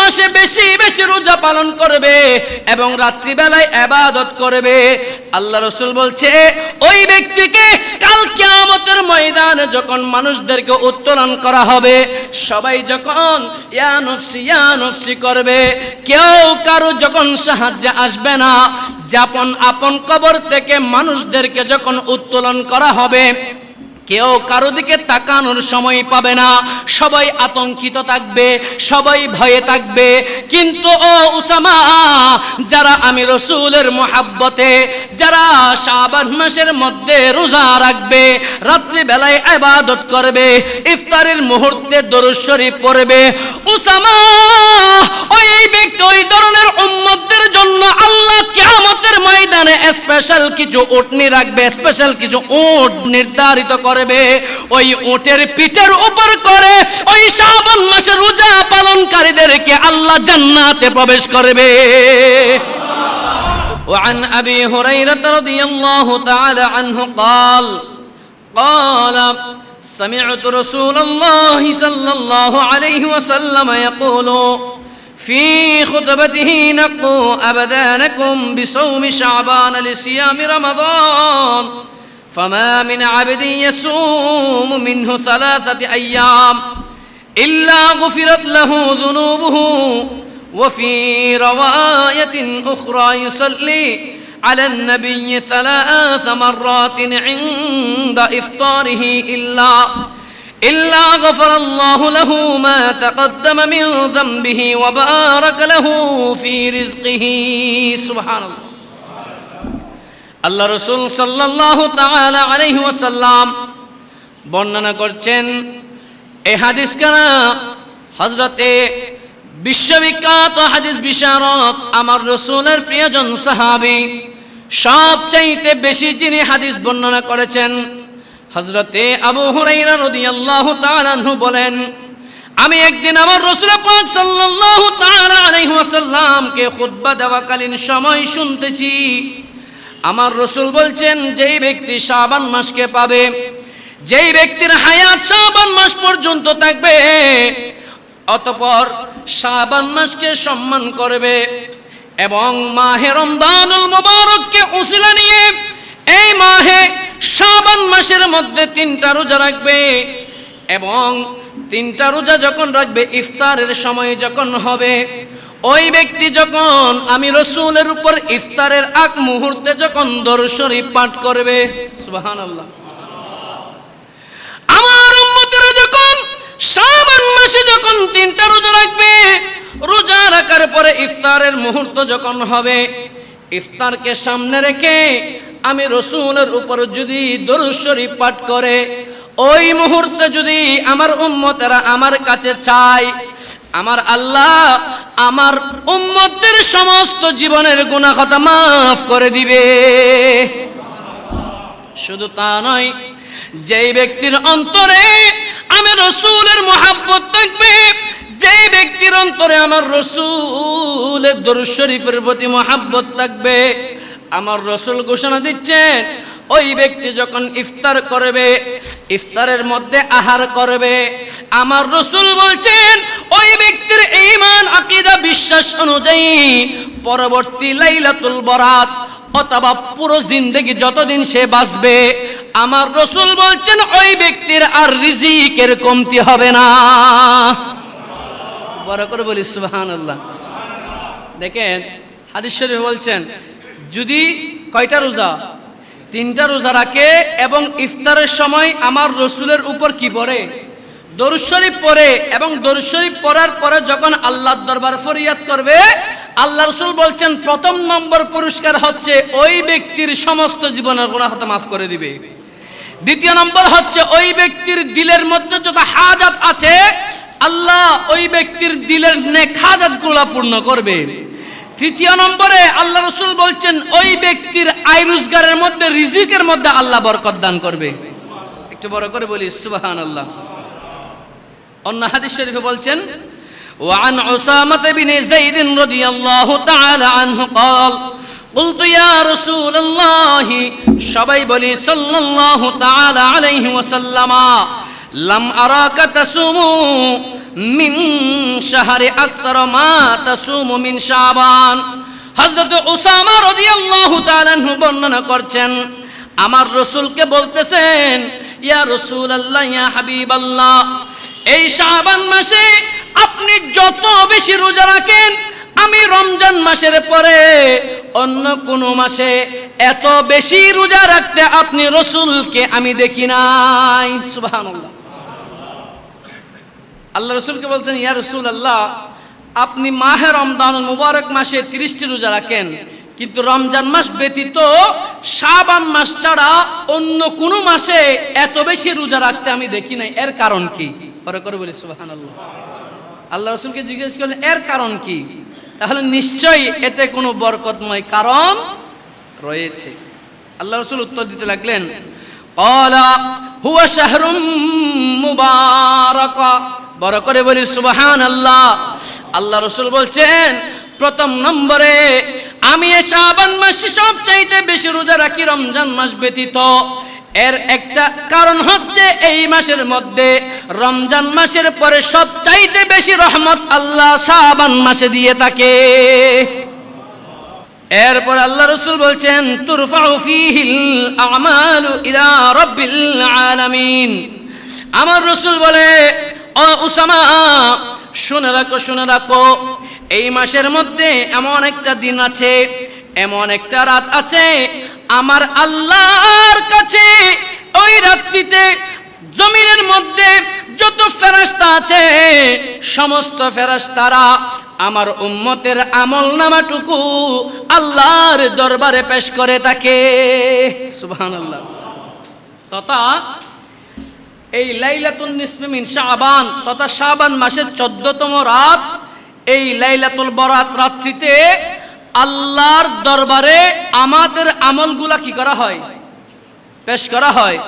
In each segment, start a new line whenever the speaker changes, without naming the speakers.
মাসে বেশি বেশি রোজা পালন করবে এবং রাত্রিবেলায় আবাদত করবে। আল্লাহ রসুল বলছে, ওই ব্যক্তিকে কাল কিয়ামতের ময়দানে যখন মানুষদেরকে উত্তোলন করা হবে, সবাই যখন ইয়া নফসি ইয়া নফসি করবে, কেউ কারও যখন সাহায্যে আসবে না যাপন আপন কবর থেকে মানুষদেরকে যখন উত্তোলন করা হবে কেউ কারও দিকে তাকানোর সময় পাবে না। সবাই আতঙ্কিত থাকবে, সবাই ভয়ে থাকবে। কিন্তু ও উসামা, যারা আমি রসুলের মোহাব্বতে, যারা শাবান মাসের মধ্যে রোজা রাখবে, রাত্রিবেলায় আবাদত করবে, ইফতারের মুহূর্তে দরুদ পড়বে, উসামা ওই ব্যক্তি, ওই ধরনের উম্মতদের জন্য আল্লাহ কিয়ামতের ময়দানে স্পেশাল কিছু উটনি রাখবে স্পেশাল কিছু উট নির্ধারিত করবে ওই উটের পিঠের উপর করে ওই শ্রাবণ মাসে রোজা পালনকারীদেরকে আল্লাহ জান্নাতে প্রবেশ করবে وعن أبي هريرة رضي الله تعالى عنه قال قال سمعت رسول الله صلى الله عليه وسلم يقول في خطبته نقوا أبدانكم بصوم شعبان لصيام رمضان فما من عبد يصوم منه ثلاثة أيام إلا غفرت له ذنوبه وفي رواية أخرى يصلي على النبي ثلاث مرات عند إفطاره إلا إلا غفر الله له ما تقدم من ذنبه وبارك له في رزقه. سبحان الله. আল্লাহ রসুল সাল্লাহ ওয়াসাল্লাম বর্ণনা করছেন, এ হাদিস কানা হজরতে বিশ্ববিখ্যাত হাদিস বিশারদ আমার রসুলের প্রিয়জন সাহাবি। সবচাইতে বেশি যিনি হাদিস বর্ণনা করেছেন হজরতে আবু হুরাইরা রাদিয়াল্লাহু তাআলা আনহু বলেন, আমি একদিন আমার রসুল পাক সাল্লাল্লাহু তাআলা আলাইহি ওয়াসাল্লামকে খুতবা দেওয়াকালীন সময় শুনতেছি আমার রসুল বলছেন, যেই ব্যক্তি শাবান মাসকে পাবে, যেই ব্যক্তির হায়াত শাবান মাস পর্যন্ত থাকবে, অতপর শাবান মাসকে সম্মান করবে এবং মাহে রমদানুল মুবারককে উসিলা নিয়ে এই মাহে শাবান মাসের মধ্যে তিনটা রোজা রাখবে এবং তিনটা রোজা যখন রাখবে, ইফতারের সময় যখন হবে ওই ব্যক্তি যখন আমি রসুলের উপর ইফতারের আগ মুহূর্তে যখন দর্শরী পাঠ করবে, সুবহানাল্লাহ। আমার উম্মতেরা যখন শাবান মাসে যখন তিনটা রোজা রাখবে, রোজা রাখার পরে ইফতারের মুহূর্ত যখন হবে, ইফতারকে সামনে রেখে আমি রসুলের উপর যদি দরুদ শরীফ পাঠ করে, ওই মুহূর্তে যদি আমার উম্মতেরা আমার কাছে চায় আমার আল্লাহ আমার উম্মতদের সমস্ত জীবনের গুনাহ কথা মাফ করে দিবে। শুধু তা নয়, যেই ব্যক্তির অন্তরে আমি রসুলের মহাব্বত থাকবে যে ব্যক্তির অন্তরে আমার রসুলের দরুদ শরীফের প্রতি মহাব্বত থাকবে, আমার রসুল ঘোষণা দিচ্ছেন ওই ব্যক্তি যখন ইফতার করবে, ইফতারের মধ্যে আহার করবে, আমার রসুল বলছেন, ওই ব্যক্তির ঈমান, আকীদা, বিশ্বাস অনুযায়ী পরবর্তী লাইলাতুল বরাত অথবা পুরো জিন্দেগি যতদিন সে বাঁচবে, আমার রসুল বলছেন, ওই ব্যক্তির আর রিজিকের কমতি হবে না। বড় করে বলি আল্লাহ দেখেন, হাদিস শরীফ বলছেন, যদি কয়টা রোজা? তিনটা রোজা রাখে এবং ইফতারের সময় আমার রসুলের উপর কি পড়ে? দরুদ শরীফ এবং দরুদ শরীফ পড়ার পরে যখন আল্লাহর দরবার ফরিয়াদ করবে, আল্লাহ রসুল বলছেন, প্রথম নম্বর পুরস্কার হচ্ছে ওই ব্যক্তির সমস্ত জীবনের গুণাহ মাফ করে দিবে। দ্বিতীয় নম্বর হচ্ছে ওই ব্যক্তির দিলের মধ্যে যত হাজাত আছে, আল্লাহ ওই ব্যক্তির দিলের নেক হাজাতগুলা পূর্ণ করবে। তৃতীয় নম্বরে আল্লাহ রসুল বলছেন ওই ব্যক্তির আয় রোজগারের মধ্যে রিজিকের মধ্যে আল্লাহ বরকত দান করবে একটু বড় করে বলি সুবাহান আল্লাহ অন্য হাদিস শরীফে বলছেন وعن عسامة بن زيد رضي الله تعالى عنه قال قلت يا رسول الله সবাই বলি সাল্লাল্লাহু তাআলা আলাইহি ওয়াসাল্লাম লাম আরাকা তাসুমু মিন শাহরি আকতার মা তাসুমু মিন শাবান। হযরত উসামা রাদিয়াল্লাহু তাআলা বর্ণনা করছেন, আমার রসুলকে বলতেছেন, ইয়া রাসূলুল্লাহ, ইয়া হাবিবাল্লাহ, এই শাবান মাসে আপনি যত বেশি রোজা রাখেন, আমি রমজান মাসের পরে অন্য কোন মাসে এত বেশি রোজা রাখতে আপনি রসুলকে আমি দেখি নাই। সুবহানাল্লাহ। আল্লাহ রসুলকে বলছেন, ইয়া রসুল আল্লাহ আপনি মাহে রমদান মুবারক মাসে তিরিশটি রোজা রাখেন, কিন্তু রমজান মাস ব্যতীত শাবান মাস ছাড়া অন্য কোন মাসে এত বেশি রোজা রাখতে আমি দেখি নাই। এর কারণ কি? পরে করে বলি সুবাহান আল্লাহ আল্লাহ রসুলকে জিজ্ঞেস করলেন, এর কারণ কি? তাহলে নিশ্চয়ই এতে কোনো বরকতময় কারণ রয়েছে। আল্লাহ রসুল উত্তর দিতে লাগলেন কলা হুয়া শাহরুম মুবারাকা। বড় করে বলি সুবহান আল্লাহ আল্লাহ রসুল বলছেন, প্রথম নম্বরে আমি এ শাবান মাসে সব চাইতে বেশি রোজা রাখি রমজান মাস ব্যতীত। এর একটা কারণ হচ্ছে এই মাসের মধ্যে রমজান মাসের পরে সব চাইতে বেশি রহমত আল্লাহ শাবান মাসে দিয়ে থাকে। এরপর আল্লাহ রসুল বলছেন আমার রসুল বলে ও উসামা, শুনে রাখো শুনে রাখো। এই মাসের মধ্যে এমন একটা দিন আছে, এমন একটা রাত আছে, আমার আল্লাহর কাছে ওই রাত্রিতে জমিনের মধ্যে যত ফেরাস্তা আছে, সমস্ত ফেরাস্তারা আমার উম্মতের আমল নামাটুকু আল্লাহর দরবারে পেশ করে থাকে। সুবহান আল্লাহ তথা এই লাইলাতুল নিসফি মিন শাবান, তথা শাবান মাসের চোদ্দতম রাত, এই লাইলাতুল বরাত রাত্রিতে আল্লাহর দরবারে আমাদের আমলগুলা কি করা হয়? পেশ করা হয়।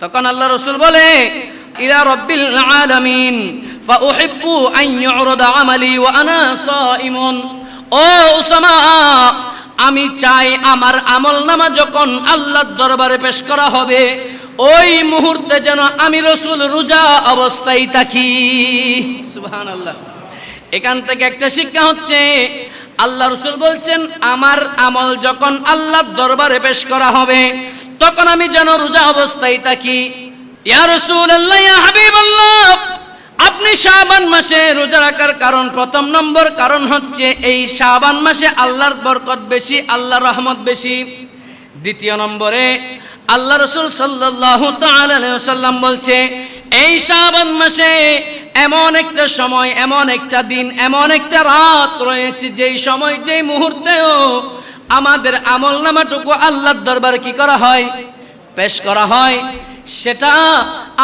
তখন আল্লাহ রসুল বলে, ইলা রব্বিল আলামিন ফাউহিব্বু আন ইউরদা আমালি ওয়া আনা সাইমুন। ও উসামা আমি চাই আমার আমল নামা যখন আল্লাহর দরবারে পেশ করা হবে, ওই মুহূর্তে যেন আমি রসুল রোজা অবস্থায় থাকি। সুবহানাল্লাহ। এখান থেকে একটা শিক্ষা হচ্ছে, আল্লাহ রসুল বলছেন, আমার আমল যখন আল্লাহর দরবারে পেশ করা হবে, তখন আমি যেন রোজা অবস্থায় থাকি। ইয়া রাসূলুল্লাহ, ইয়া হাবিবাল্লাহ। আপনি শাবান মাসে রোজা রাখার কারণ প্রথম নম্বর কারণ হচ্ছে এই শাবান মাসে আল্লাহর বরকত বেশি, আল্লাহর রহমত বেশি। দ্বিতীয় নম্বরে আল্লাহ রসুল আলাইহি ওয়াসাল্লাম বলছে, এই শাবান মাসে এমন একটা সময়, এমন একটা দিন, এমন একটা রাত রয়েছে যেই সময়, যেই মুহূর্তেও আমাদের আমল নামাটুকু আল্লাহর দরবার কি করা হয়? পেশ করা হয়। সেটা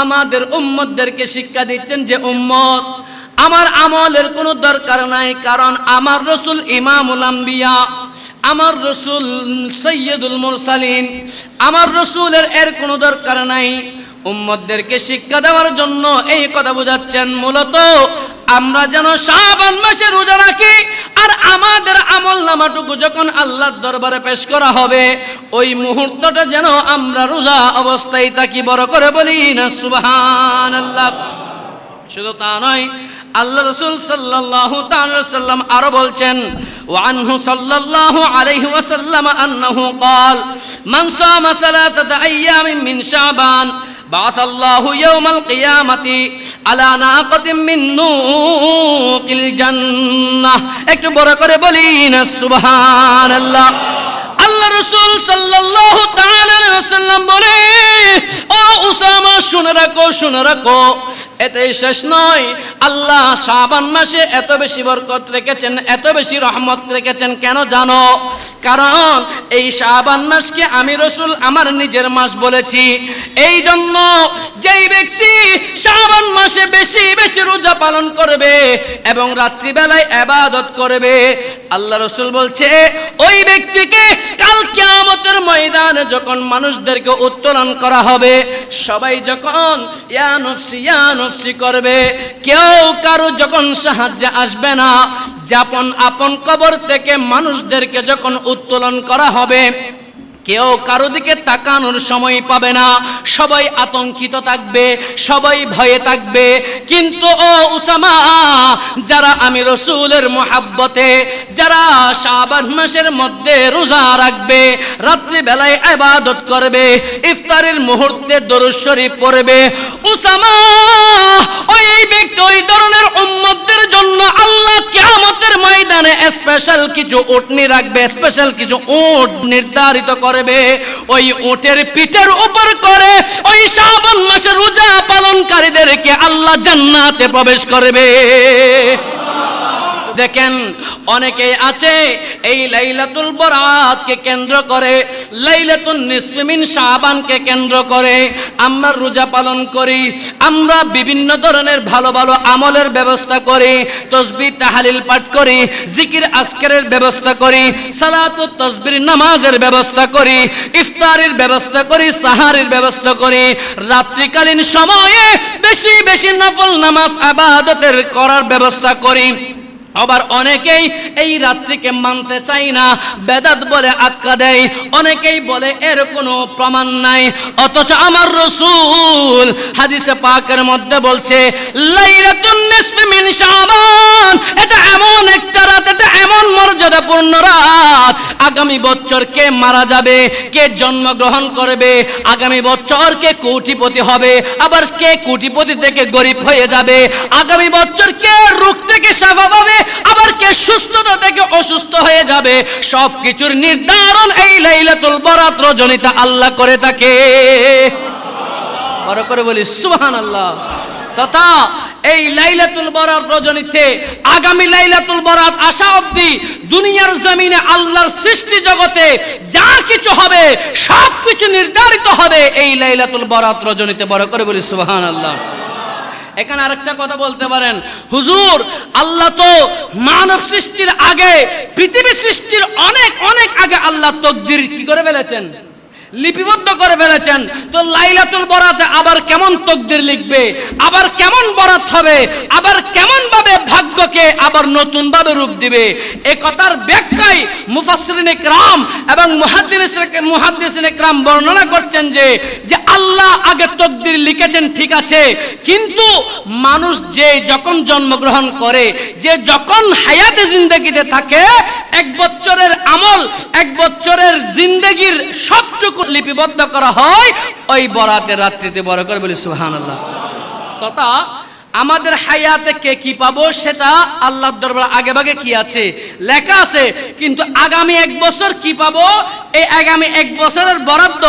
আমাদের উম্মতদেরকে শিক্ষা দিচ্ছেন যে উম্মত, আমার আমলের কোনো দরকার নাই, কারণ আমার রসুল ইমামুল আম্বিয়া, আমার রসুল সৈয়দুল মুরসালিন, আমার রসুলের এর কোনো দরকার নাই। উম্মতদেরকে শিক্ষা দেওয়ার জন্য এই কথা বোঝাচ্ছেন মূলত আমরা যেন শাবান মাসে রোজা রাখি আর আমাদের আমল নামাটুকু যখন আল্লাহর দরবারে পেশ করা হবে ওই মুহূর্তটা যেন আমরা রোজা অবস্থায় থাকি বড় করে বলি না সুবহান আল্লাহ শুধু তা নয় আল্লাহ রসুল সাল্লাল্লাহু তাআলা সাল্লাম আরো বলছেন ওয়ানহু সাল্লাল্লাহু আলাইহি ওয়াসাল্লাম আন্নাহু قال من صام ثلاثة أيام من شعبان بعث الله يوم القيامة على ناقة من نوق الجنة একটু বড় করে বলি না সুবহানাল্লাহ আল্লাহ রসুল তাআলা বলে, ও উসামা, শুনে রাখো শুনে রাখো। শেষ নয়। আল্লাহ শাবান মাসে এত বেশি বরকত রেখেছেন, এত বেশি রহমত রেখেছেন, কেন জানো? কারণ এই শাবান মাসকে আমি রসুল আমার নিজের মাস বলেছি। এই জন্য যেই ব্যক্তি শাবান মাসে বেশি বেশি রোজা পালন করবে এবং রাত্রিবেলায় আবাদত করবে, আল্লাহ রসুল বলছে, ওই ব্যক্তিকে কাল কিয়ামতের ময়দানে যখন মানুষদেরকে উত্তোলন করা হবে, সবাই যখন ইয়া নফসি করবে, কেউ কারও যখন সাহায্যে আসবে না যাপন আপন কবর থেকে মানুষদেরকে যখন উত্তোলন করা হবে কেউ কারও দিকে তাকানোর সময় পাবে না। সবাই আতঙ্কিত থাকবে, সবাই ভয়ে থাকবে। কিন্তু ও উসামা, যারা আমি রসুলের মোহাব্বতে, যারা শাবান মাসের মধ্যে রোজা রাখবে রাত্রি বেলায় ইবাদত করবে, ইফতারের মুহূর্তে দরুদ পড়বে, উসামা ওই ব্যক্তি, ওই ধরনের উম্মতদের জন্য আল্লাহ কিয়ামতের ময়দানে স্পেশাল কিছু উটনি রাখবে স্পেশাল কিছু উট নির্ধারিত করবে, ওই উটের পিঠের উপর করে ওই শ্রাবণ মাসে রোজা পালনকারীদেরকে আল্লাহ জান্নাতে প্রবেশ করবে। দেখেন অনেকে আছে এই লাইলাতুল বরাতকে কেন্দ্র করে লাইলাতুল নিসমিন শাবানকে কেন্দ্র করে আমরা রোজা পালন করি, আমরা বিভিন্ন ধরনের ভালো ভালো আমলের ব্যবস্থা করি, তসবিহ তাহালিল পাঠ করি, জিকির আজকারের ব্যবস্থা করি, সালাত তসবির নামাজের ব্যবস্থা করি, ইফতারের ব্যবস্থা করি, সাহারের ব্যবস্থা করি, রাত্রিকালীন সময়ে বেশি বেশি নফল নামাজ আবাদতের করার ব্যবস্থা করি। আবার অনেকেই এই রাত্রিকে মানতে চাই না, বেদাত বলে আক্কা দেয়, অনেকেই বলে এর কোনো প্রমাণ নাই, অথচ আমার রসুল হাদিসে পাকের মধ্যে বলছে, লাইলাতুন নিসফি মিন শাবান, এটা এমন একটা রাত, এটা এমন মর্যাদাপূর্ণ রাত, আগামী বছর কে মারা যাবে, কে জন্মগ্রহণ করবে, আগামী বছর কে কোটিপতি হবে, আবার কে কোটিপতি থেকে গরিব হয়ে যাবে, আগামী বছর কে রোগ থেকে সাফা পাবে আবার কে সুস্থতা থেকে অসুস্থ হয়ে যাবে? সব কিছুর নির্ধারণ এই লাইলাতুল বরাত রজনীতে আল্লাহ করে থাকে। বড় করে বলি সুবহান আল্লাহ তথা এই লাইলাতুল বরাত রজনীতে আগামী লাইলাতুল বরাত আসা অবধি দুনিয়ার জমিনে আল্লাহর সৃষ্টি জগতে যা কিছু হবে সব কিছু নির্ধারিত হবে এই লাইলাতুল বরাত রজনীতে বড় করে বলি সুবহান আল্লাহ এখানে আরেকটা কথা বলতে পারেন। হুজুর, আল্লাহ তো মানব সৃষ্টির আগে, পৃথিবী সৃষ্টির অনেক অনেক আগে আল্লাহ তকদির কি করে ফেলেছেন? লিপিবদ্ধ করে ফেলেছেন। তো লাইলাতুল বরাতে আবার কেমন তকদির লিখবে? আবার কেমন বরাত হবে? আবার কেমন ভাবে ভাগ্যকে আবার নতুন ভাবে রূপ দিবে? এ কথার ব্যাখ্যায় মুফাসসিরিন ইকরাম এবং মুহাদ্দিস ইকরাম বর্ণনা করছেন যে যে আল্লাহ আগে তকদির লিখেছেন, ঠিক আছে, কিন্তু মানুষ যে যখন জন্মগ্রহণ করে, যে যখন হায়াতে জিন্দগিতে থাকে, এক বছরের আমল, এক বছরের জিন্দগির সবটুকু লিপিবদ্ধ করা হয়, ওই বরাতের রাত্রিতে বড় করে বলি, সুবহানাল্লাহ। তথা আমাদের হায়াতে কে কি পাবো সেটা আল্লাহর দরবার আগে ভাগে কি আছে? লেখা আছে, কিন্তু আগামী এক বছর কি পাবো? এই আগামী এক বছরের বরাদ্দ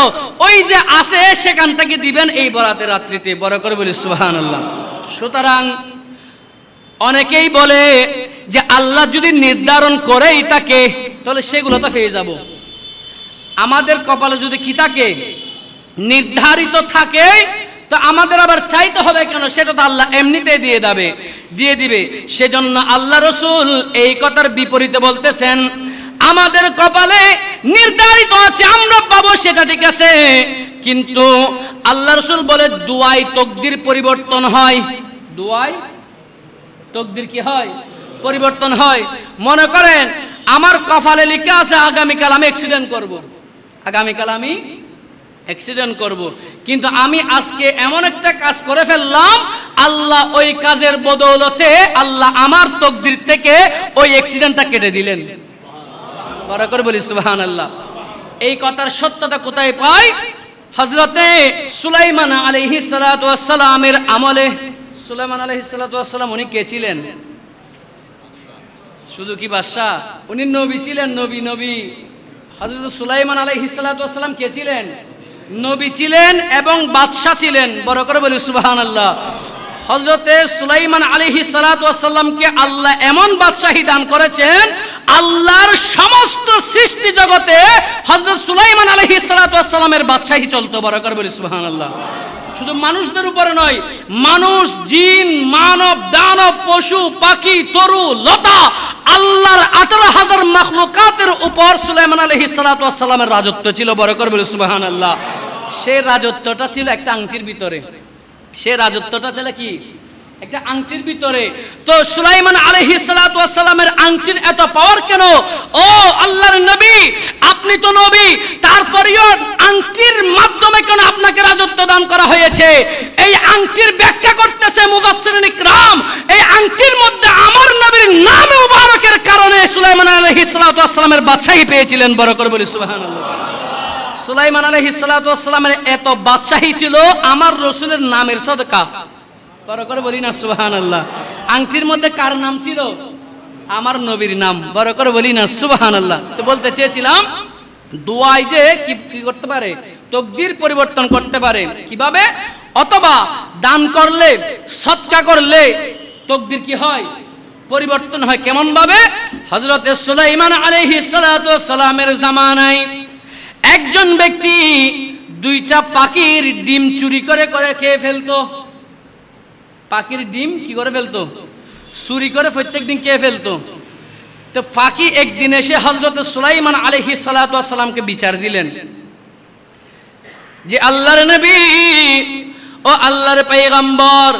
ওই যে আছে, সেখান থেকে দিবেন এই বরাতে রাত্রিতে। বড় করে বলি, সুবহানাল্লাহ। সুতরাং অনেকেই বলে যে, আল্লাহ যদি নির্ধারণ করেই তাকে তাহলে সেগুলো তো পেয়ে যাব। আমাদের কপালে যদি কি থাকে, নির্ধারিত থাকে, তো আমাদের আবার চাইতে হবে কেন? সেটা তো আল্লাহ এমনিতে দিয়ে দেবে। দিয়ে দিবে। সেজন্য আল্লাহ রসুল এই কথার বিপরীতে বলতেছেন, আমাদের কপালে নির্ধারিত আছে, আমরা পাবো সেটা ঠিক আছে। কিন্তু আল্লাহ রসুল বলে দুয়াই তকদির পরিবর্তন হয়। দুয়াই তকদির কি হয়? পরিবর্তন হয়। মনে করেন, আমার কপালে লিখে আছে, আগামীকাল আমি অ্যাক্সিডেন্ট করব। আগামীকাল আমি অ্যাক্সিডেন্ট করব। কিন্তু আমি আজকে এমন একটা কাজ করে ফেললাম, আল্লাহ ওই কাজের বদৌলতে আল্লাহ আমার তকদির থেকে ওই অ্যাক্সিডেন্টটা কেটে দিলেন। বড় করে বলি সুবাহান আল্লাহ এই কথার সত্যতা কোথায় পাই? হজরতে সুলাইমান আলহি সালামের আমলে। সুলাইমান আলহি সালাম উনি কে ছিলেন? শুধু কি বাদশাহ? উনি নবী ছিলেন, নবী নবী। হজরত সুলাইমান আলাই হিসালাতাম কে ছিলেন? নবী ছিলেন এবং বাদশাহ ছিলেন। বড় করে বলি সুবাহান আল্লাহ হজরতে সুলাইমান আলহি সালাতামকে আল্লাহ এমন বাদশাহী দান করেছেন, আল্লাহর সমস্ত সৃষ্টি জগতে হজরত সুলাইমান আলহি সালাতামের বাদশাহী চলতো। বড় করে বলি সুবাহান আল্লাহ শুধু মানুষদের উপরে নয়, মানুষ, জিন, মানব, দানব, পশু, পাখি, তরু, লতা, আল্লাহর আঠারো হাজার মখলুকাতের উপর সুলাইমান আলহি সালাতামের রাজত্ব ছিল, বড় করবে সুবাহান আল্লাহ সে রাজত্বটা ছিল একটা আংটির ভিতরে। সে রাজত্বটা ছিল কি? একটা আংটির ভিতরে। তো সুলাইমান আলহি সালামের আংটির এত পাওয়ার কেন? ও আল্লাহর নবী, আপনি তো নবী, তারপরেও আংটির মাধ্যমে কেন আপনাকে রাজত্ব দান করা হয়েছে? এই আংটির ব্যাখ্যা করতেছে মুবাসসিরিন ইকরাম, এই আংটির মধ্যে আমার নবীর নাম মুবারকের কারণে সুলাইমান আলহিসামের বাদশাহী পেয়েছিলেন, বড় করে বলি, সুবহানাল্লাহ। সুলাইমান আলহিসামের এত বাদশাহী ছিল, আমার রসুলের নামের সদকা। বড় করে বলি না সুবাহান আল্লাহ আংটির মধ্যে কার নাম ছিল? আমার নবীর নাম। বড় করে বলি না সুবাহান আল্লাহ তো বলতে চেয়েছিলাম দোয়াই যে কি কি করতে পারে? তকদির পরিবর্তন করতে পারে। কীভাবে? অথবা দান করলে, সৎকা করলে তকদির কি হয়? পরিবর্তন হয় কেমন ভাবে হজরত সুলাইমান সালাতু সালামের জামানায় একজন ব্যক্তি দুইটা পাখির ডিম চুরি করে করে খেয়ে ফেলতো। পাখির ডিম কি করে ফেলতো? চুরি করে প্রত্যেক দিন খেয়ে ফেলতো। তো পাখি একদিন এসে হজরত সুলাইমান আলহি সালাতামকে বিচার দিলেন। যে আল্লাহর নবী ও আল্লাহর পেগম্বর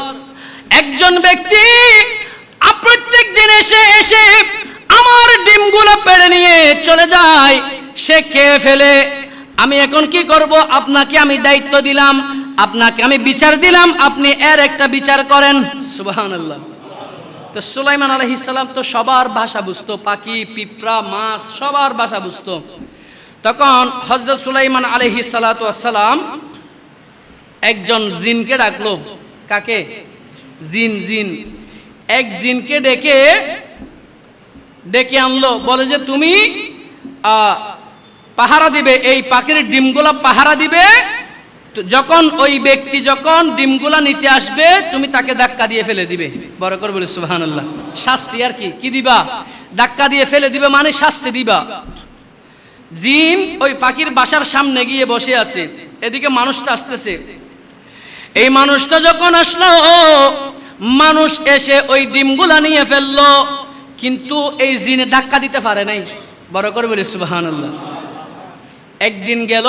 একজন ব্যক্তি প্রত্যেক দিন এসে এসে আমার ডিমগুলো পেড়ে নিয়ে চলে যায়, সে খেয়ে ফেলে। আমি এখন কি করব? আপনাকে আমি দায়িত্ব দিলাম। আপনাকে আমি বিচার দিলাম, আপনি এর একটা বিচার করেন। সুবহানাল্লাহ। তো সুলাইমান আলাইহিস সালাম তো সবার ভাষা বুঝতো, পাখি, পিঁপড়া, মাছ, সবার ভাষা বুঝতো। তখন হজরত সুলাইমান আলহি সালাম একজন জিনকে ডাকলো। কাকে? জিন জিন। এক জিনকে ডেকে ডেকে আনলো। বলে যে, তুমি পাহারা দিবে, এই পাখির ডিমগুলা পাহারা দিবে যখন ওই ব্যক্তি যখন ডিমগুলা নিতে আসবে, তুমি তাকে ধাক্কা দিয়ে ফেলে দিবে। বড় করে বলে সুবাহান শাস্তি আর কি? কি দিবা? ধাক্কা দিয়ে ফেলে দিবে মানে শাস্তি দিবা। জিন ওই পাখির বাসার সামনে গিয়ে বসে আছে। এদিকে মানুষটা আসতেছে। এই মানুষটা যখন আসলো, মানুষ এসে ওই ডিমগুলা নিয়ে ফেলল, কিন্তু এই জিনে ধাক্কা দিতে পারে নাই। বড় করে বলে সুবাহান একদিন গেল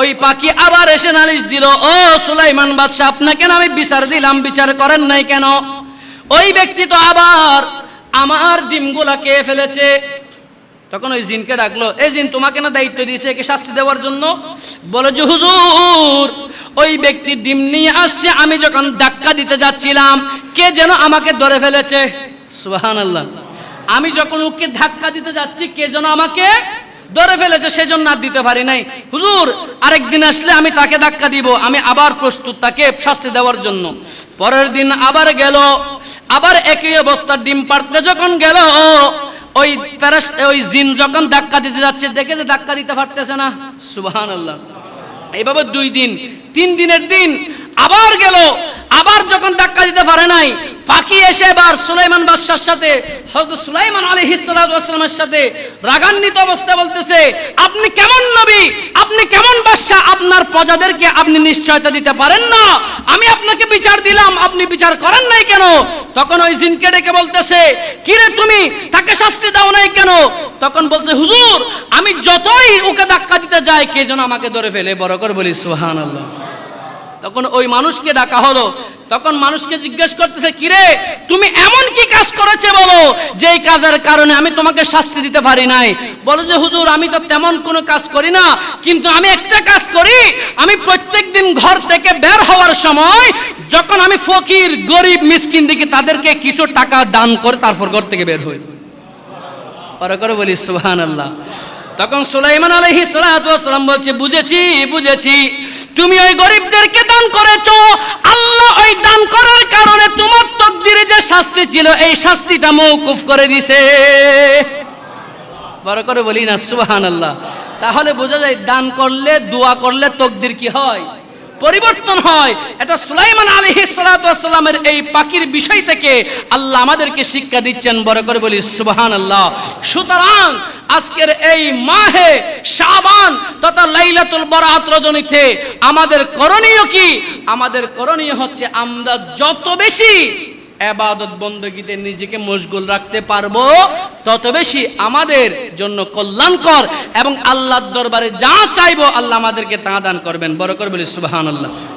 ওই পাখি আবার এসে নালিশ দিল, ও সুলাইমান বাদশাহ, আপনাকে না আমি বিচার দিলাম, বিচার করেন নাই কেন? ওই ব্যক্তি তো আবার আমার ডিমগুলা খেয়ে ফেলেছে। তখন ওই জিনকে ডাকলো, এই জিন, তোমাকে না দায়িত্ব দিয়েছে একে শাস্তি দেওয়ার জন্য? বলে, যে হুজুর, ওই ব্যক্তি ডিম নিয়ে আসছে, আমি যখন ধাক্কা দিতে যাচ্ছিলাম, কে যেন আমাকে ধরে ফেলেছে? সুবহানাল্লাহ। আমি যখন ওকে ধাক্কা দিতে যাচ্ছি, কে যেন আমাকে ধরে ফেলেছে, সেজন্য আর দিতে পারি নাই। হুজুর, আরেকদিন আসলে আমি তাকে ধাক্কা দিব, আমি আবার প্রস্তুত তাকে শাস্তি দেওয়ার জন্য। পরের দিন আবার গেল, আবার একই অবস্থা, ডিম পারতে যখন গেল, ওই প্যারাস ওই জিন যখন ধাক্কা দিতে যাচ্ছে, দেখে যে ধাক্কা দিতে পারতেছে না। সুবাহান আল্লাহ এইভাবে দুই দিন, তিন দিনের দিন আবার গেল আবার যখন ধাক্কা দিতে পারে নাই, পাখি এসে এবার সুলাইমান বাদশার সাথে হয়তো সুলাইমান আলী হিসালামের সাথে রাগান্বিত অবস্থা বলতেছে, আপনি কেমন নবী? আপনি কেমন বাদশা আপনার প্রজাদেরকে আপনি নিশ্চয়তা দিতে পারেন না। আমি আপনাকে বিচার দিলাম, আপনি বিচার করেন নাই কেন? তখন ওই জিনকে ডেকে বলতেছে কিরে তুমি? তাকে শাস্তি দাও নাই কেন? তখন বলছে, হুজুর, আমি যতই ওকে ধাক্কা দিতে যাই, কে যেন আমাকে ধরে ফেলে? বড় করে বলি, সুবহানাল্লাহ। তখন ওই মানুষকে ডাকা হলো। তখন মানুষকে জিজ্ঞেস করতেছে, কিরে, তুমি এমন কি কাজ করেছে বলো যে কাজের কারণে আমি তোমাকে শাস্তি দিতে পারি নাই? বলো যে, হুজুর, আমি তো তেমন কোনো কাজ করি না, কিন্তু আমি একটা কাজ করি, আমি প্রত্যেক দিন ঘর থেকে বের হওয়ার সময় যখন আমি ফকির, গরিব, মিসকিন দেখি, তাদেরকে কিছু টাকা দান করে তারপর ঘর থেকে বের হই। পরে করে বলি সুহান আল্লাহ তখন সুলাইমান আলহি সালাম বলছে, বুঝেছি বুঝেছি। তুমি ওই গরিবদেরকে দান করেছ, আল্লাহ ওই দান করার কারণে তোমার তকদিরে যে শাস্তি ছিল, এই শাস্তিটা মৌকুফ করে দিছে। বড় করে বলি না সুহান আল্লাহ তাহলে বোঝা যায়, দান করলে, দোয়া করলে তকদির কি হয়? পরিবর্তন হয়। এটা সুলাইমান আলহি সালামের এই পাখির বিষয় থেকে আল্লাহ আমাদেরকে শিক্ষা দিচ্ছেন, বড় করে বলি সুবাহান আল্লাহ সুতরাং আজকের এই মাহে শাবান তথা লাইলাতুল বরাত রজনীতে আমাদের করণীয় কি? আমাদের করণীয় হচ্ছে আমরা যত বেশি এবাদত বন্দগীতে নিজেকে মশগুল রাখতে পারব, তত বেশি আমাদের জন্য কল্যাণকর এবং আল্লাহর দরবারে যা চাইব আল্লাহ আমাদেরকে তা দান করবেন। বড় করবেন সুবাহান সুবহানাল্লাহ।